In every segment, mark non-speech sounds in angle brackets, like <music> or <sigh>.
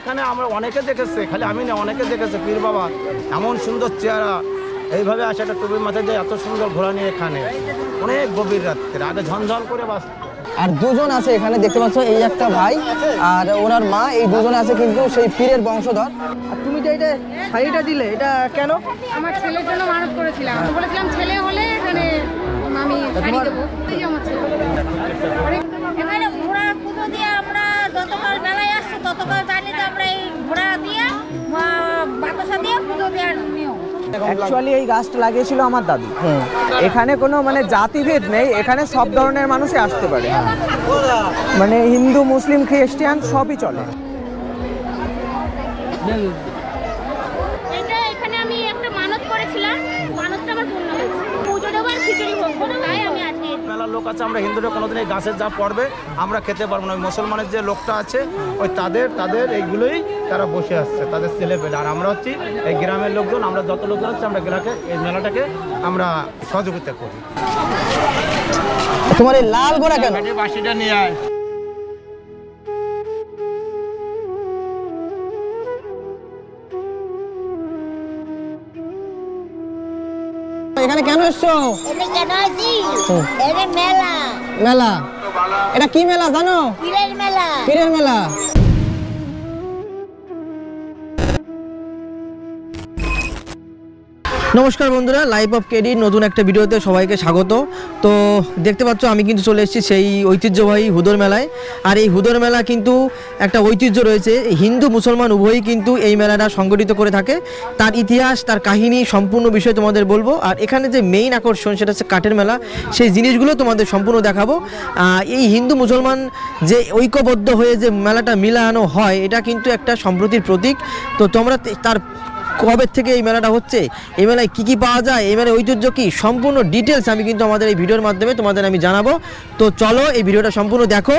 এখানে আমরা অনেকে দেখেছে খালি আমি না অনেকে দেখেছে পীর বাবা। এমন সুন্দর চেহারা। এইভাবে আসে একটা টুপির মাথায় যে এত সুন্দর ঘোরা নিয়ে এখানে। অনেক গভীর রাত্রে আগে ঝনঝন করে বাস আর দুজন আছে এখানে দেখতে পাচ্ছ এই একটা ভাই আর ওনার মা এই দুজন আছে কিন্তু সেই পীরের বংশধর। আর তুমি যে এটা শাড়িটা দিলে এটা কেন? আমার ছেলের জন্য মানত করেছিলাম। আমি বলেছিলাম ছেলে হলে এখানে আমি শাড়ি দেবো। এই যে আমার ছেলে। এখানে ঘোড়া পুজো দিয়ে আমরা বেলায় মেলায় আসছি ততকাল জানি যে আমরা এই ঘোড়া দিয়ে বাতাসা দিয়ে পুজো দেওয়ার নিয়ম। অ্যাকচুয়ালি এই গাছটা লাগিয়েছিল আমার দাদু। এখানে কোনো মানে জাতিভেদ নেই এখানে সব ধরনের মানুষই আসতে পারে। মানে হিন্দু মুসলিম খ্রিস্টান সবই চলে এটা এখানে আমি একটা মানত করেছিলাম মানতটা আমার পূর্ণ হয়েছে পুজো দেবো আর খিচুড়ি হোক তাই আমি আজকে মেলার লোক আছে আমরা হিন্দুরা কোনোদিন এই গাছের যা পড়বে আমরা খেতে পারব না। ওই মুসলমানের যে লোকটা আছে ওই তাদের তাদের এইগুলোই তারা বসে আসছে তাদের ছেলে পেলে আর আমরা হচ্ছি এই গ্রামের লোকজন আমরা যত লোকজন হচ্ছে আমরা গ্রামকে এই মেলাটাকে আমরা সহযোগিতা করি। তোমার এই লাল গোড়া কেন? বাসিটা নিয়ে আয়। এখানে কেন এসছো? এটা কেন আছি এটা মেলা। মেলা? এটা কি মেলা জানো? পীরের মেলা। পীরের মেলা। নমস্কার বন্ধুরা লাইভ অফ কেডি নতুন একটা ভিডিওতে সবাইকে স্বাগত। তো দেখতে পাচ্ছ, আমি কিন্তু চলে এসেছি সেই ঐতিহ্যবাহী হুদর মেলায়। আর এই হুদর মেলা কিন্তু একটা ঐতিহ্য রয়েছে, হিন্দু মুসলমান উভয়ই কিন্তু এই মেলাটা সংগঠিত করে থাকে। তার ইতিহাস, তার কাহিনী, সম্পূর্ণ বিষয় তোমাদের বলব। আর এখানে যে মেইন আকর্ষণ, সেটা হচ্ছে কাঠের মেলা। সেই জিনিসগুলো তোমাদের সম্পূর্ণ দেখাবো। এই হিন্দু মুসলমান যে ঐক্যবদ্ধ হয়ে যে মেলাটা মিলানো হয়, এটা কিন্তু একটা সম্প্রতির প্রতীক। তো তোমরা তার কবে থেকে এই মেলাটা হচ্ছে? এই মেলায় কী কী পাওয়া যায়? এই মেলায় ঐতিহ্য কী? সম্পূর্ণ ডিটেলস আমি কিন্তু আমাদের এই ভিডিওর মাধ্যমে তোমাদের আমি জানাব। তো চলো এই ভিডিওটা সম্পূর্ণ দেখো।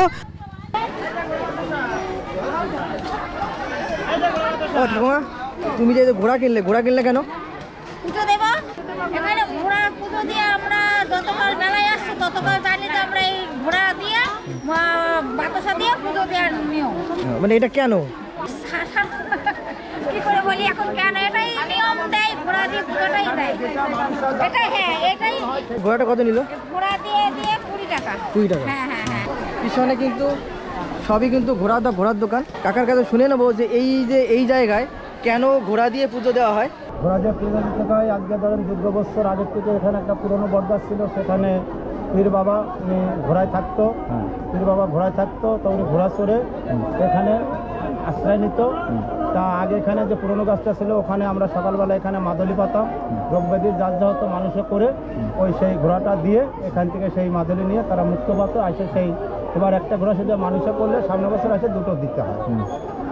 তুমি যে ঘোড়া কিনলে ঘোড়া কিনলে কেন? পুজো দেব। এখানে ঘোড়া পুজো দিয়ে আমরা যতকাল মেলায় আসছি ততকাল জানি যে আমরা এই ঘোড়া দিয়ে বাতাসা দিয়ে পুজো দেওয়ার নিয়ম। মানে এটা কেন? কি করে বলি? এখন কেন? এটাই নিয়ম দেয় ঘোড়া দিয়ে দেয়। এটাই হ্যাঁ এটাই ঘোড়াটা কত নিল? ঘোড়া দিয়ে দিয়ে কুড়ি টাকা। কুড়ি টাকা। হ্যাঁ হ্যাঁ হ্যাঁ। পিছনে কিন্তু সবই কিন্তু ঘোড়া দা ঘোড়ার দোকান। কাকার কাছে শুনে নেব যে এই যে এই জায়গায় কেন ঘোড়া দিয়ে পুজো দেওয়া হয়? ঘোড়া যে পুজো দিতে হয় আজকে ধরেন দুর্গ বছর আগের থেকে এখানে একটা পুরনো বটগাছ ছিল সেখানে পীর বাবা উনি ঘোড়ায় থাকতো। পীর বাবা ঘোড়ায় থাকতো তো উনি ঘোড়া চড়ে এখানে আশ্রয় নিত। তা আগে এখানে যে পুরনো গাছটা ছিল ওখানে আমরা সকালবেলা এখানে মাদলি পাতাম রোগব্যাধির যার যা হতো মানুষে করে ওই সেই ঘোড়াটা দিয়ে এখান থেকে সেই মাদলি নিয়ে তারা মুক্ত পাত আসে সেই এবার একটা ঘোড়া শুধু মানুষে করলে সামনে বছর আসে দুটো দিতে হয়।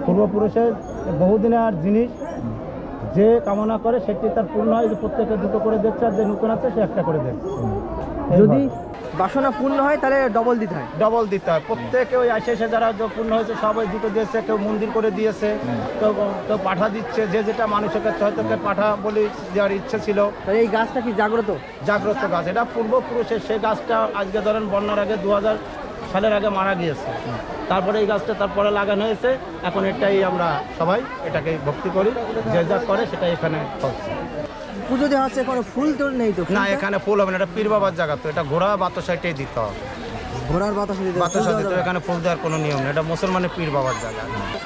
পূর্বপুরুষের বহুদিনের জিনিস যে কামনা করে সেটি তার পূর্ণ হয় যে প্রত্যেকে দুটো করে দিচ্ছে আর যে নতুন আছে সে একটা করে দিচ্ছে। যদি বাসনা পূর্ণ হয় তাহলে ডবল দিতে হয়। ডবল দিতে হয়। প্রত্যেকে ওই আসে এসে যারা পূর্ণ হয়েছে সবাই দুটো দিয়েছে কেউ মন্দির করে দিয়েছে কেউ কেউ পাঠা দিচ্ছে যে যেটা মানুষের কাছে হয়তো কেউ পাঠা বলে দেওয়ার ইচ্ছে ছিল। এই গাছটা কি জাগ্রত? জাগ্রত গাছ। এটা পূর্বপুরুষের সেই গাছটা আজকে ধরেন বন্যার আগে দু হাজার সালের আগে মারা গিয়েছে। তারপরে এই গাছটা তারপরে লাগানো হয়েছে। এখন এটাই আমরা সবাই এটাকে ভক্তি করি। যে যা করে সেটাই এখানে হচ্ছে পুজো দেওয়া হচ্ছে কোনো ফুল তো নেই তো না এখানে ফুল হবে না এটা পীর বাবার জায়গা তো এটা ঘোড়া বাতাসাইটে দিতে হবে। ঘোড়ার বাতাস বাতাসা দিতে হবে, এখানে ফুল দেওয়ার কোনো নিয়ম নেই। এটা মুসলমানের পীর বাবার জায়গা।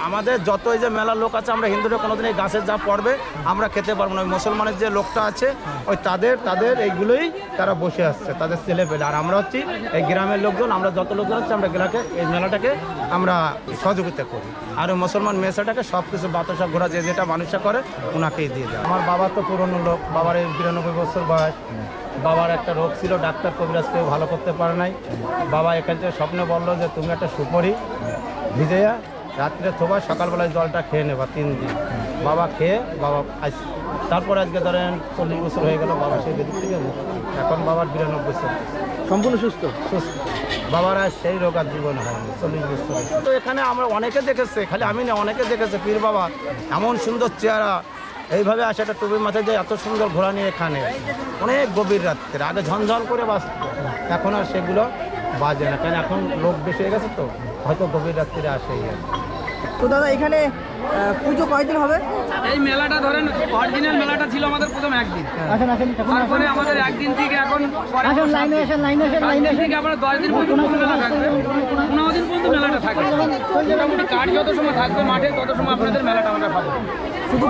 আমাদের যত এই যে মেলার লোক আছে আমরা হিন্দুরা কোনোদিন এই গাছের যা পড়বে আমরা খেতে পারব না। ওই মুসলমানের যে লোকটা আছে ওই তাদের তাদের এইগুলোই তারা বসে আসছে তাদের ছেলে পেলে। আর আমরা হচ্ছি এই গ্রামের লোকজন আমরা যত লোকজন হচ্ছে আমরা গ্রামকে এই মেলাটাকে আমরা সহযোগিতা করি। আর ওই মুসলমান মেসাটাকে সব কিছু বাতাসা ঘোরা যে যেটা মানুষরা করে ওনাকেই দিয়ে দেয়। আমার বাবা তো পুরনো লোক বাবার এই বিরানব্বই বছর বয়স। বাবার একটা রোগ ছিল ডাক্তার কবিরাজ কেউ ভালো করতে পারে নাই। বাবা এখান থেকে স্বপ্নে বলল যে তুমি একটা সুপরি ভিজেয়া রাত্রে থোবা সকালবেলায় জলটা খেয়ে নেবা তিন দিন। বাবা খেয়ে বাবা আজ তারপর আজকে ধরেন চল্লিশ বছর হয়ে গেল বাবা সেই বেদিক থেকে এখন বাবার বিরানব্বই বছর সম্পূর্ণ সুস্থ? সুস্থ। বাবার আর সেই রোগ আর জীবনে হয়নি চল্লিশ বছর। তো এখানে আমরা অনেকে দেখেছে খালি আমি না অনেকে দেখেছে পীর বাবা। এমন সুন্দর চেহারা এইভাবে আসে একটা টুপির মাথায় যে এত সুন্দর ঘোরা নিয়ে এখানে। অনেক গভীর রাত্রে আগে ঝনঝন করে বাস এখন আর সেগুলো বাজে না কারণ এখন লোক বেশি হয়ে গেছে তো হয়তো গভীর রাত্রে আসে আর তো দাদা এখানে পুজো কয়দিন হবে? এই মেলাটা ধরেন অরিজিনাল মেলাটা ছিল আমাদের প্রথম একদিন। তারপরে আমাদের একদিন থেকে এখন পরে একদিন থেকে আমরা দশ দিন পর্যন্ত মেলা থাকবে। পনেরো দিন পর্যন্ত মেলাটা থাকবে। মোটামুটি কাঠ যত সময় থাকবে মাঠে তত সময় আপনাদের মেলাটা আমরা পাবো। শুধু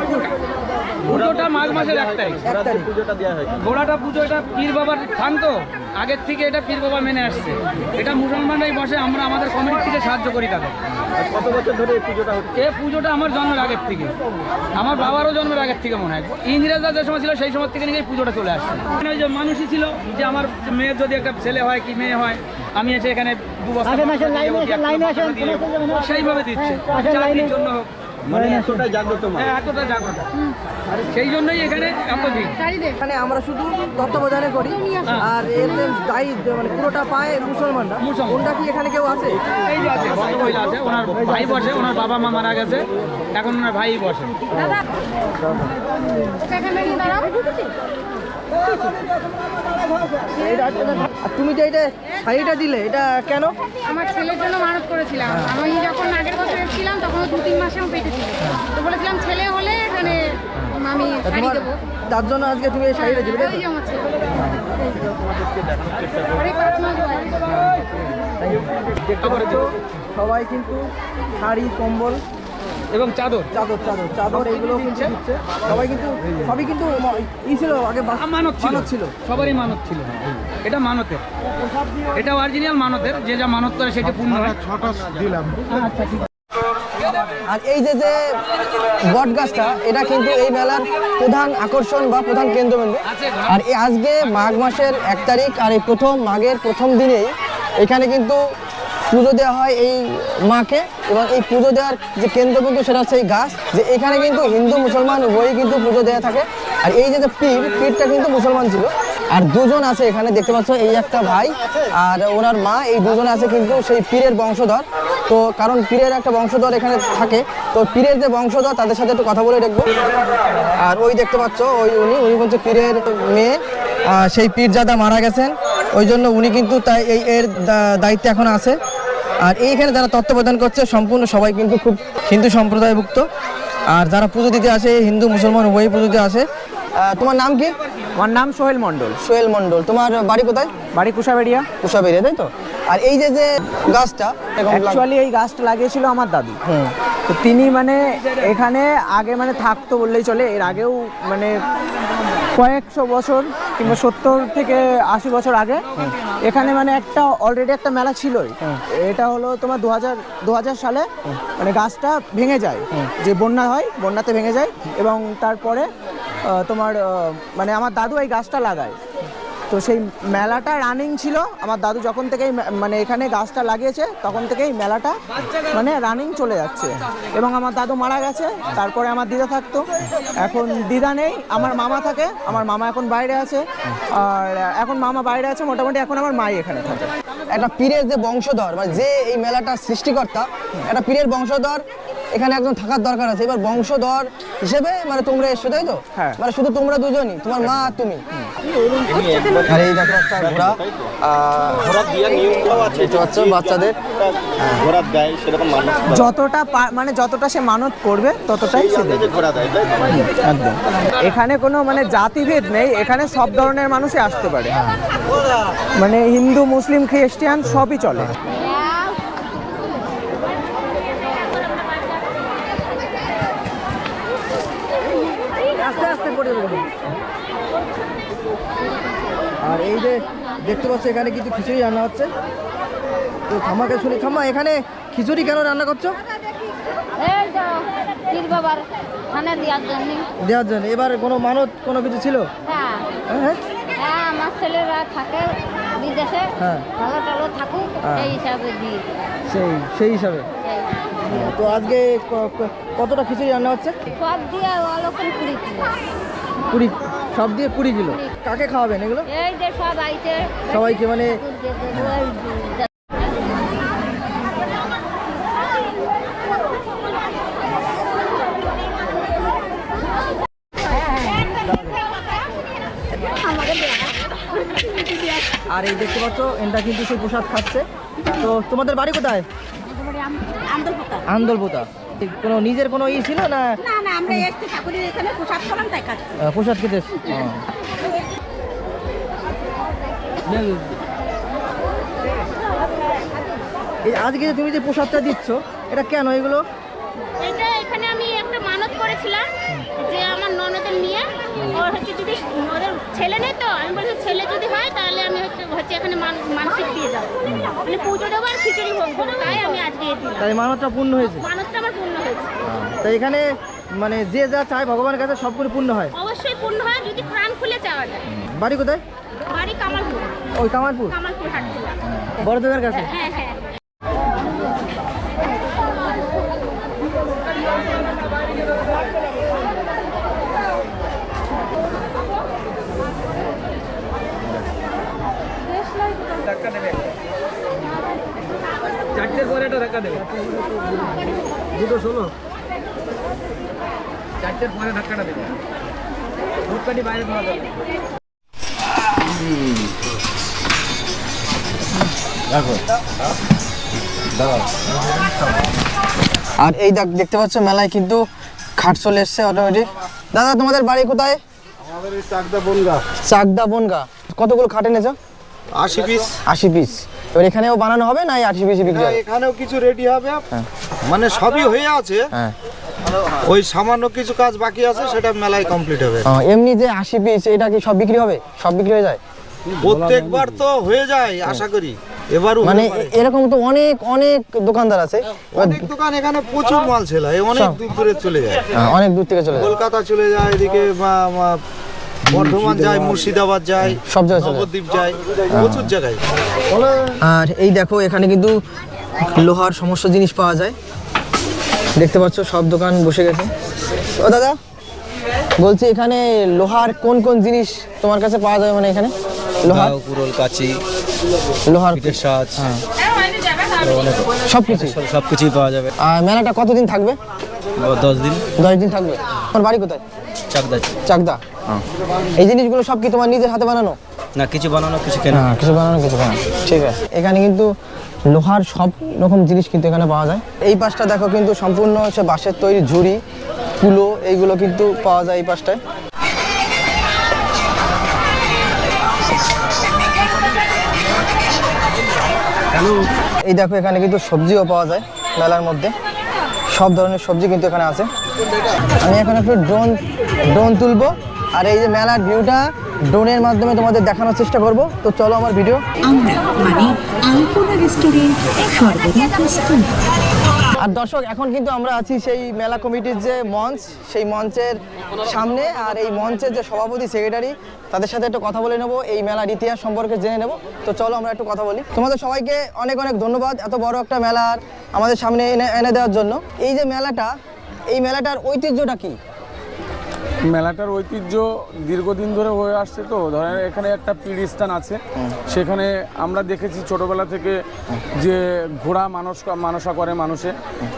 পুজোটা মাঘ মাসের এক তারিখ। গোড়াটা পুজো এটা পীর বাবার থান তো আগের থেকে এটা পীর বাবা মেনে আসছে। এটা মুসলমানরাই বসে আমরা আমাদের কমিটি থেকে সাহায্য করি তাদের। কত বছর ধরে এই পুজোটা হচ্ছে? পুজোটা আমার জন্মের আগের থেকে। আমার বাবারও জন্মের আগের থেকে মনে হয়। ইংরেজরা যে সময় ছিল সেই সময় থেকে নিয়ে পুজোটা চলে আসছে। মানে ওই যে মানুষই ছিল যে আমার মেয়ের যদি একটা ছেলে হয় কি মেয়ে হয় আমি এসে এখানে দু বছর সেইভাবে দিচ্ছে। চাকরির জন্য হোক। মানে জাগ্রত হ্যাঁ, এতটা জাগ্রত। আর সেই জন্যই এখানে এত ভিড়। এখানে আমরা শুধু তত্ত্বাবধানে করি। আর এতে দায়ী মানে পুরোটা পায় মুসলমানরা। মুসলমান। কি এখানে কেউ আছে? এই যে আছে ভদ্রমহিলা আছে ওনার ভাই বসে ওনার বাবা মা মারা গেছে এখন ওনার ভাই বসে। দাদা এখানে দাঁড়াও। আর তুমি যে এটা শাড়িটা দিলে এটা কেন? আমার ছেলের জন্য মানত করেছিলাম। আমি যখন আগের বছর এসেছিলাম তখন দু তিন মাসে আমি পেটে ছিল। তো বলেছিলাম ছেলে হলে এখানে আমি শাড়ি দেবো। তার জন্য আজকে তুমি এই শাড়িটা দিলে তাই ওই তো? যে আমার ছেলে। আরে পাঁচ মাস বয়স। দেখতে পাচ্ছ সবাই কিন্তু শাড়ি কম্বল এবং চাদর। চাদর চাদর চাদর এইগুলো কিন্তু দিচ্ছে। সবাই কিন্তু সবই কিন্তু ই ছিল আগে মানত ছিল। ছিল। সবারই মানত ছিল। এটা মানতের। এটা অরিজিনাল মানতের যে যা মানত করে সেটা পূর্ণ আচ্ছা ঠিক আর এই যে যে বট গাছটা এটা কিন্তু এই মেলার প্রধান আকর্ষণ বা প্রধান কেন্দ্রবিন্দু। আর এই আজকে মাঘ মাসের এক তারিখ আর এই প্রথম মাঘের প্রথম দিনেই এখানে কিন্তু পুজো দেওয়া হয় এই মাকে এবং এই পুজো দেওয়ার যে কেন্দ্রবিন্দু সেটা হচ্ছে এই গাছ, যে এখানে কিন্তু হিন্দু, মুসলমান উভয়ই কিন্তু পুজো দেওয়া থাকে। আর এই যে পীর, পীরটা কিন্তু মুসলমান ছিল। আর দুজন আছে এখানে, দেখতে পাচ্ছ এই একটা ভাই আর ওনার মা, এই দুজন আছে কিন্তু সেই পীরের বংশধর। তো কারণ পীরের একটা বংশধর এখানে থাকে, তো পীরের যে বংশধর, তাদের সাথে একটু কথা বলে দেখব। আর ওই দেখতে পাচ্ছ, ওই উনি উনি হচ্ছে পীরের মেয়ে। সেই পীরজাদা মারা গেছেন। ওই জন্য উনি কিন্তু তাই এই এর দায়িত্বে এখন আছে। আর এইখানে যারা তত্ত্বাবধান করছে সম্পূর্ণ সবাই কিন্তু খুব হিন্দু সম্প্রদায়ভুক্ত। আর যারা পুজো দিতে আসে হিন্দু মুসলমান উভয়ই পুজো দিতে আসে। তোমার নাম কি? আমার নাম সোহেল মণ্ডল। সোহেল মণ্ডল। তোমার বাড়ি কোথায়? বাড়ি কুশাবেড়িয়া। কুশাবেরিয়া তাই তো? আর এই যে যে গাছটা অ্যাকচুয়ালি এই গাছটা লাগিয়েছিল আমার দাদু। হুম। তো তিনি মানে এখানে আগে মানে থাকতো বললেই চলে এর আগেও মানে কয়েকশো বছর কিংবা সত্তর থেকে আশি বছর আগে এখানে মানে একটা অলরেডি একটা মেলা ছিলই। এটা হলো তোমার দু হাজার দু হাজার সালে মানে গাছটা ভেঙে যায়। যে বন্যা হয় বন্যাতে ভেঙে যায় এবং তারপরে তোমার মানে আমার দাদু এই গাছটা লাগায়। তো সেই মেলাটা রানিং ছিল। আমার দাদু যখন থেকেই মানে এখানে গাছটা লাগিয়েছে তখন থেকেই মেলাটা মানে রানিং চলে যাচ্ছে। এবং আমার দাদু মারা গেছে তারপরে আমার দিদা থাকতো। এখন দিদা নেই আমার মামা থাকে আমার মামা এখন বাইরে আছে। আর এখন মামা বাইরে আছে মোটামুটি এখন আমার মাই এখানে থাকে। একটা পীরের যে বংশধর মানে যে এই মেলাটার সৃষ্টিকর্তা একটা পীরের বংশধর এখানে একজন থাকার দরকার আছে। এবার বংশধর হিসেবে মানে তোমরা এসছো তাই তো? হ্যাঁ। মানে শুধু তোমরা দুজনই তোমার মা আর তুমি। আর এই দেখো একটা ঘোড়া। ঘোড়া দিয়ে আছে। বাচ্চাদের? ঘোড়া দেয় সেরকম মানুষ যতটা মানে যতটা সে মানত করবে ততটাই সে দেবে। ঘোড়া দেয় একদম। এখানে কোনো মানে জাতিভেদ নেই এখানে সব ধরনের মানুষই আসতে পারে। মানে হিন্দু মুসলিম খ্রিস্টান সবই চলে আস্তে আস্তে পড়ে যাবে আর এই যে দেখতে পাচ্ছ এখানে কিছু খিচুড়ি রান্না হচ্ছে। তো খামাকে শুনি খামা এখানে খিচুড়ি কেন রান্না করছ? দেওয়ার জন্য। এবার কোনো মানত কোনো কিছু ছিল? হ্যাঁ। হ্যাঁ হ্যাঁ। আমার ছেলেরা থাকে বিদেশে। ভালো টালো থাকুক। সেই হিসাবে দিই। সেই সেই হিসাবে? তো আজকে কতটা খিচুড়ি রান্না হচ্ছে? সব দিয়ে অলক্ষণ কুড়ি কিলো। কুড়ি সব দিয়ে কুড়ি কিলো। কাকে খাওয়াবেন এগুলো? সবাইকে মানে আর এই দেখতে পাচ্ছ এটা কিন্তু সেই প্রসাদ খাচ্ছে। তো তোমাদের বাড়ি কোথায়? আন্দলপোতা। কোনো নিজের কোনো ই ছিল না? না না আমরা এসে ঠাকুরের এখানে প্রসাদ খেলাম তাই খাচ্ছি। প্রসাদ খেতে এই আজকে যে তুমি যে প্রসাদটা দিচ্ছ এটা কেন এগুলো? এটা এখানে আমি একটা মানত করেছিলাম যে আমার ননদের নিয়ে ওর হচ্ছে যদি ওদের ছেলে নেই তো আমি বলছি ছেলে যদি হয় তাহলে আমি হচ্ছে এখানে মানসিক দিয়ে যাব। মানে পুজো দেবো আর খিচুড়ি ভোগ তাই আমি আজকে তাই মানবটা পূর্ণ হয়েছে? মানতটা আমার পূর্ণ হয়েছে। তাই এখানে মানে যে যা চায় ভগবানের কাছে সবগুলো পূর্ণ হয়? অবশ্যই পূর্ণ হয় যদি প্রাণ খুলে চাওয়া যায়। বাড়ি কোথায়? বাড়ি কামালপুর। ওই কামারপুর কামালপুর হাট জেলা। বড়দের কাছে? হ্যাঁ। হ্যাঁ চারটের পরে একটা ধাক্কা দেবে। দুটো ষোলো। চারটের পরে ধাক্কাটা দেবে। বাইরে তোলা যাবে। আর এই দেখ দেখতে পাচ্ছ মেলায় কিন্তু খাট চলে এসছে অটোমেটিক দাদা তোমাদের বাড়ি কোথায়? আমাদের চাকদা বনগা। চাকদা বনগা। কতগুলো খাট এনেছো? আশি পিস আশি পিস এবার এখানেও বানানো হবে না আশি পিসই বিক্রি হবে? এখানেও কিছু রেডি হবে। মানে সবই হয়ে আছে। হ্যাঁ। ওই সামান্য কিছু কাজ বাকি আছে সেটা মেলায় কমপ্লিট হবে। এমনি যে আশি পিস এটা কি সব বিক্রি হবে? সব বিক্রি হয়ে যায়? প্রত্যেকবার তো হয়ে যায় আশা করি। এবারও মানে এরকম তো অনেক অনেক দোকানদার আছে। অনেক দোকান এখানে প্রচুর মাল ছেলা অনেক দূর দূরে চলে যায়। হ্যাঁ, অনেক দূর থেকে চলে যায়। কলকাতা চলে যায় এদিকে বর্ধমান যায় মুর্শিদাবাদ যায় সব জায়গায় নবদ্বীপ যায় প্রচুর জায়গায়। আর এই দেখো এখানে কিন্তু লোহার সমস্ত জিনিস পাওয়া যায়। দেখতে পাচ্ছ সব দোকান বসে গেছে। ও দাদা বলছি এখানে লোহার কোন কোন জিনিস তোমার কাছে পাওয়া যায় মানে এখানে? লোহার? কুরল কাচি লোহার পিঠের সাজ। সব কিছু? সব কিছুই পাওয়া যাবে। আর মেলাটা কতদিন থাকবে? দশ দিন। দশ দিন থাকবে। তোমার বাড়ি কোথায়? চাকদা। চাকদা। এই জিনিসগুলো সব কি তোমার নিজের হাতে বানানো? না কিছু বানানো কিছু কেনা। হ্যাঁ কিছু বানানো কিছু বানানো ঠিক আছে। এখানে কিন্তু লোহার সব রকম জিনিস কিন্তু এখানে পাওয়া যায়। এই পাশটা দেখো কিন্তু সম্পূর্ণ হচ্ছে বাঁশের তৈরি ঝুড়ি কুলো এইগুলো কিন্তু পাওয়া যায় এই পাশটায়। এই দেখো এখানে কিন্তু সবজিও পাওয়া যায় মেলার মধ্যে। সব ধরনের সবজি কিন্তু এখানে আছে। আমি এখন একটু ড্রোন ড্রোন তুলবো। আর এই যে মেলার ভিউটা ড্রোনের মাধ্যমে তোমাদের দেখানোর চেষ্টা করব। তো চলো আমার ভিডিও আমরা মানে আলপনা রেস্টুরেন্ট সর্বদা আর দর্শক এখন কিন্তু আমরা আছি সেই মেলা কমিটির যে মঞ্চ সেই মঞ্চের সামনে। আর এই মঞ্চের যে সভাপতি সেক্রেটারি তাদের সাথে একটু কথা বলে নেব এই মেলার ইতিহাস সম্পর্কে জেনে নেব। তো চলো আমরা একটু কথা বলি। তোমাদের সবাইকে অনেক অনেক ধন্যবাদ এত বড় একটা মেলার আমাদের সামনে এনে এনে দেওয়ার জন্য। এই যে মেলাটা এই মেলাটার ঐতিহ্যটা কি? মেলাটার ঐতিহ্য দীর্ঘদিন ধরে হয়ে আসছে তো। ধরেন এখানে একটা পীড়স্থান আছে। সেখানে আমরা দেখেছি ছোটবেলা থেকে যে ঘোড়া মানুষ মানসা করে মানুষে।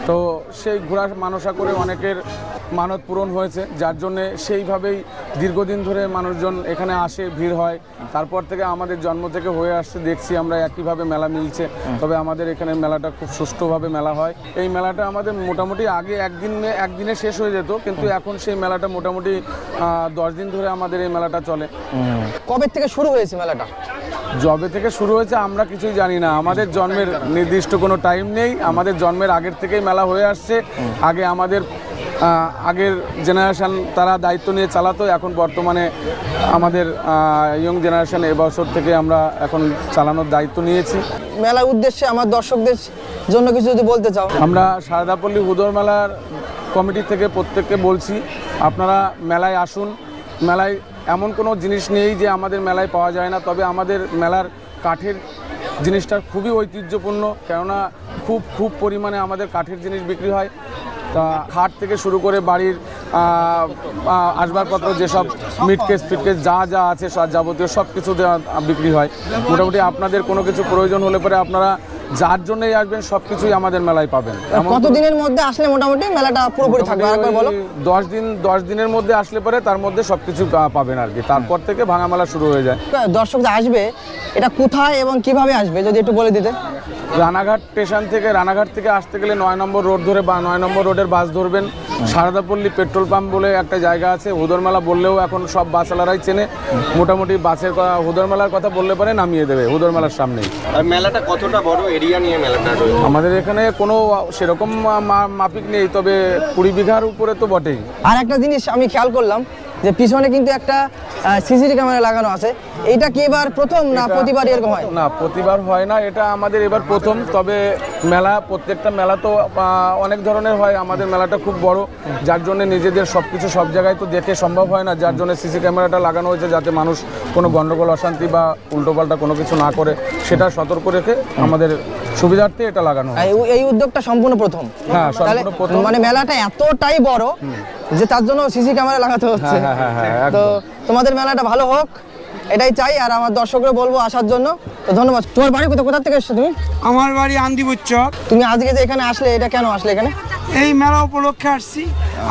তো সেই ঘোড়া মানসা করে অনেকের মানত পূরণ হয়েছে যার জন্যে সেইভাবেই দীর্ঘদিন ধরে মানুষজন এখানে আসে ভিড় হয়। তারপর থেকে আমাদের জন্ম থেকে হয়ে আসছে দেখছি আমরা একইভাবে মেলা মিলছে। তবে আমাদের এখানে মেলাটা খুব সুষ্ঠুভাবে মেলা হয়। এই মেলাটা আমাদের মোটামুটি আগে একদিন একদিনে শেষ হয়ে যেত কিন্তু এখন সেই মেলাটা মোটামুটি দশ দিন ধরে আমাদের এই মেলাটা চলে। কবে থেকে শুরু হয়েছে মেলাটা? জবে থেকে শুরু হয়েছে আমরা কিছুই জানি না। আমাদের জন্মের নির্দিষ্ট কোনো টাইম নেই। আমাদের জন্মের আগের থেকেই মেলা হয়ে আসছে। আগে আমাদের আগের জেনারেশান তারা দায়িত্ব নিয়ে চালাতো এখন বর্তমানে আমাদের ইয়ং জেনারেশান এবছর থেকে আমরা এখন চালানোর দায়িত্ব নিয়েছি। মেলার উদ্দেশ্যে আমার দর্শকদের জন্য কিছু যদি বলতে চাও। আমরা সারদাপল্লী হুদর মেলার কমিটি থেকে প্রত্যেককে বলছি আপনারা মেলায় আসুন। মেলায় এমন কোনো জিনিস নেই যে আমাদের মেলায় পাওয়া যায় না তবে আমাদের মেলার কাঠের জিনিসটা খুবই ঐতিহ্যপূর্ণ কেননা খুব খুব পরিমাণে আমাদের কাঠের জিনিস বিক্রি হয়। তা খাট থেকে শুরু করে বাড়ির আসবাবপত্র যেসব মিটকেস ফিটকেস যা যা আছে সব যাবতীয় সব কিছু বিক্রি হয়। মোটামুটি আপনাদের কোনো কিছু প্রয়োজন হলে পরে আপনারা যার জন্যই আসবেন সব কিছুই আমাদের মেলায় পাবেন। কতদিনের মধ্যে আসলে মোটামুটি মেলাটা পুরোপুরি থাকবে? আরেকবার বলো। ওই দশ দিন দশ দিনের মধ্যে আসলে পরে তার মধ্যে সব কিছু পাবেন আর কি। তারপর থেকে ভাঙা মেলা শুরু হয়ে যায়। দর্শক আসবে এটা কোথায় এবং কীভাবে আসবে যদি একটু বলে দিতে রানাঘাট স্টেশন থেকে রানাঘাট থেকে আসতে গেলে নয় নম্বর রোড ধরে বা নয় নম্বর রোডের বাস ধরবেন। সারদাপল্লী পেট্রোল পাম্প বলে একটা জায়গা আছে হুদরমেলা বললেও এখন সব বাসওয়ালারাই চেনে। মোটামুটি বাসের কথা হুদরমেলার কথা বললে পরে নামিয়ে দেবে হুদরমেলার সামনেই। আর মেলাটা কতটা বড় এরিয়া নিয়ে মেলাটা আমাদের এখানে কোনো সেরকম মা- মাপিক নেই তবে কুড়ি বিঘার উপরে তো বটেই। আর একটা জিনিস আমি খেয়াল করলাম যে পিছনে কিন্তু একটা সিসিটিভি ক্যামেরা লাগানো আছে। এটা কি এবার প্রথম না প্রতিবার এরকম হয়? না প্রতিবার হয় না এটা আমাদের এবার প্রথম তবে মেলা প্রত্যেকটা মেলা তো অনেক ধরনের হয়। আমাদের মেলাটা খুব বড় যার জন্য নিজেদের সব কিছু সব জায়গায় তো দেখে সম্ভব হয় না যার জন্য সিসি ক্যামেরাটা লাগানো হয়েছে যাতে মানুষ কোনো গণ্ডগোল অশান্তি বা উল্টোপাল্টা কোনো কিছু না করে। সেটা সতর্ক রেখে আমাদের সুবিধার্থে এটা লাগানো এই- উদ্যোগটা সম্পূর্ণ প্রথম। হ্যাঁ, সম্পূর্ণ প্রথম। মানে মেলাটা এতটাই বড় যে তার জন্য সিসি ক্যামেরা লাগাতে হচ্ছে। হ্যাঁ, হ্যাঁ, হ্যাঁ, তো তোমাদের মেলাটা ভালো হোক এটাই চাই আর আমার দর্শকরা বলব আসার জন্য। তো ধন্যবাদ। তোমার বাড়ি কোথা কোথা থেকে এসছো তুমি? আমার বাড়ি আন্দিবুচ্চক তুমি আজকে যে এখানে আসলে এটা কেন আসলে এখানে? এই মেলা উপলক্ষে আসছি।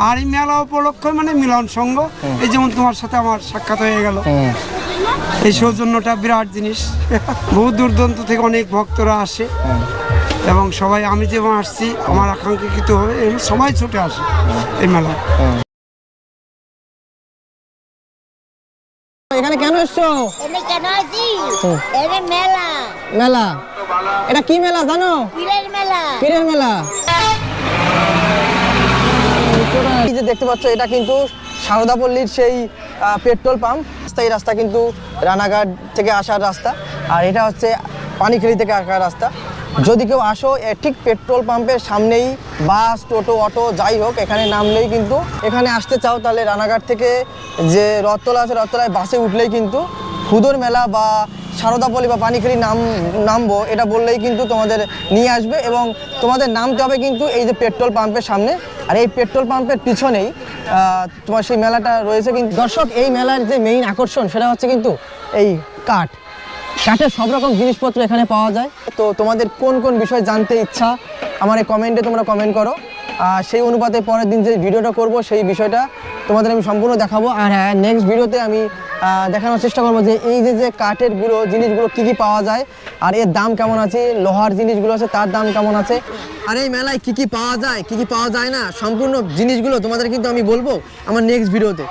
আর এই মেলা উপলক্ষে মানে মিলন সংঘ এই যেমন তোমার সাথে আমার সাক্ষাৎ হয়ে গেল। এই সৌজন্যটা বিরাট জিনিস। <laughs> বহু দূর দূরান্ত থেকে অনেক ভক্তরা আসে। এবং সবাই আমি যেমন আসছি আমার আকাঙ্ক্ষিত হবে এই সবাই ছুটে আসে এই মেলায় এখানে কেন এসছো? কেন আছি? মেলা। মেলা? এটা কি মেলা জানো? পীরের মেলা। পীরের মেলা। এই যে দেখতে পাচ্ছ এটা কিন্তু সারদাপল্লীর সেই আহ, পেট্রোল পাম্প। রাস্তা এই রাস্তা কিন্তু রানাঘাট থেকে আসার রাস্তা। আর এটা হচ্ছে পানিখালি থেকে আসার রাস্তা। যদি কেউ আসো ঠিক পেট্রোল পাম্পের সামনেই, বাস, টোটো, অটো, যাই হোক, এখানে নামলেই কিন্তু, এখানে আসতে চাও তাহলে রানাঘাট থেকে যে রথতলা আছে, রথতলায় বাসে উঠলেই কিন্তু হুদর মেলা বা সারদাপল্লী বা পানিখালি নাম, নামবো, এটা বললেই কিন্তু তোমাদের নিয়ে আসবে এবং তোমাদের নামতে হবে কিন্তু এই যে পেট্রোল পাম্পের সামনে। আর এই পেট্রোল পাম্পের পিছনেই তোমার সেই মেলাটা রয়েছে কিন্তু দর্শক, এই মেলার যে মেইন আকর্ষণ, সেটা হচ্ছে কিন্তু এই কাঠ। কাঠের সব রকম জিনিসপত্র এখানে পাওয়া যায়। তো তোমাদের কোন কোন বিষয় জানতে ইচ্ছা, আমার এই কমেন্টে তোমরা কমেন্ট করো। আর সেই অনুপাতে পরের দিন যে ভিডিওটা করব, সেই বিষয়টা তোমাদের আমি সম্পূর্ণ দেখাবো। আর হ্যাঁ নেক্সট ভিডিওতে আমি দেখানোর চেষ্টা করব যে এই যে যে কাঠেরগুলো, জিনিসগুলো কী কী পাওয়া যায়, আর এর দাম কেমন আছে, লোহার জিনিসগুলো আছে, তার দাম কেমন আছে, আর এই মেলায় কী কী পাওয়া যায়, কী কী পাওয়া যায় না, সম্পূর্ণ জিনিসগুলো তোমাদের কিন্তু আমি বলব আমার নেক্সট ভিডিওতে।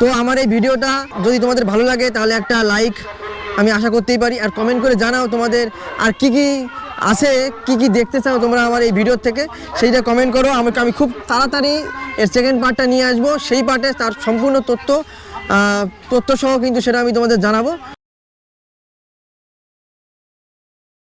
তো আমার এই ভিডিওটা যদি তোমাদের ভালো লাগে, তাহলে একটা লাইক আমি আশা করতেই পারি। আর কমেন্ট করে জানাও তোমাদের আর কি কি আছে, কি কি দেখতে চাও তোমরা আমার এই ভিডিওর থেকে। সেইটা কমেন্ট করো। আমাকে আমি খুব তাড়াতাড়ি এর সেকেন্ড পার্টটা নিয়ে আসব। সেই পার্টে তার সম্পূর্ণ তথ্য তথ্যসহ কিন্তু সেটা আমি তোমাদের জানাব।